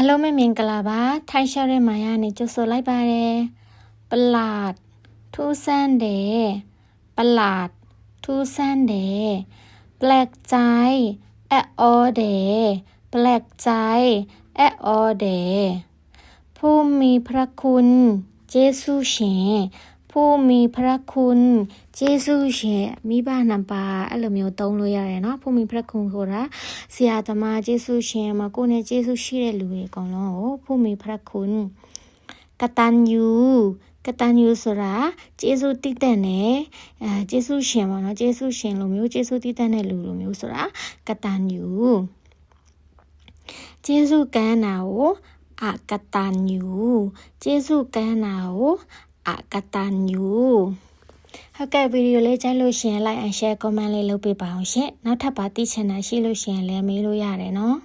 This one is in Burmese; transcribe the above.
အားလုံးပဲမင်္ဂလာပါထိုင်းရှော့တဲ့မာယာနဲ့ကြိုဆိုလိုက်ပါတယ်ပလာတ်ထူးဆန်းတယ်ပလာတ်ထူးဆန်းတယ်แปลกใจแอะออเดแปลกใจแอะออเดผู้มีพระคุณเจสุရှင် ဖို့မိဖရခွန်ဂျေစုရဲ့မိဘနံပါတ်အဲ့လိုမျိုးသုံးလို့ရတယ်နော်ဖို့မိဖရခွန်ဆိုတာဆရာသမားဂျေစုရှင်မှာကိုယ်နဲ့ဂျေစုရှိတဲ့လူတွေအကုန်လုံးကိုဖို့မိဖရခွန်ကတန်ယူကတန်ယူဆိုတာကျေးဇူးတည်တဲ့နဲ့အဲကျေးဇူးရှင်ပေါ့နော်ကျေးဇူးရှင်လိုမျိုးကျေးဇူးတည်တဲ့နဲ့လူလိုမျိုးဆိုတာကတန်ယူကျေးဇူးကမ်းနာကိုအကတန်ယူကျေးဇူးကမ်းနာကို အကတာညူဟုတ်ကဲ့ဗီဒီယိုလေးကြိုက်လို့ရှင် like and share comment လေးလုပ်ပေးပါအောင်ရှင်နောက်ထပ်ပါသိချင်တာရှိလို့ရှင်လည်းမေးလို့ရတယ်နော်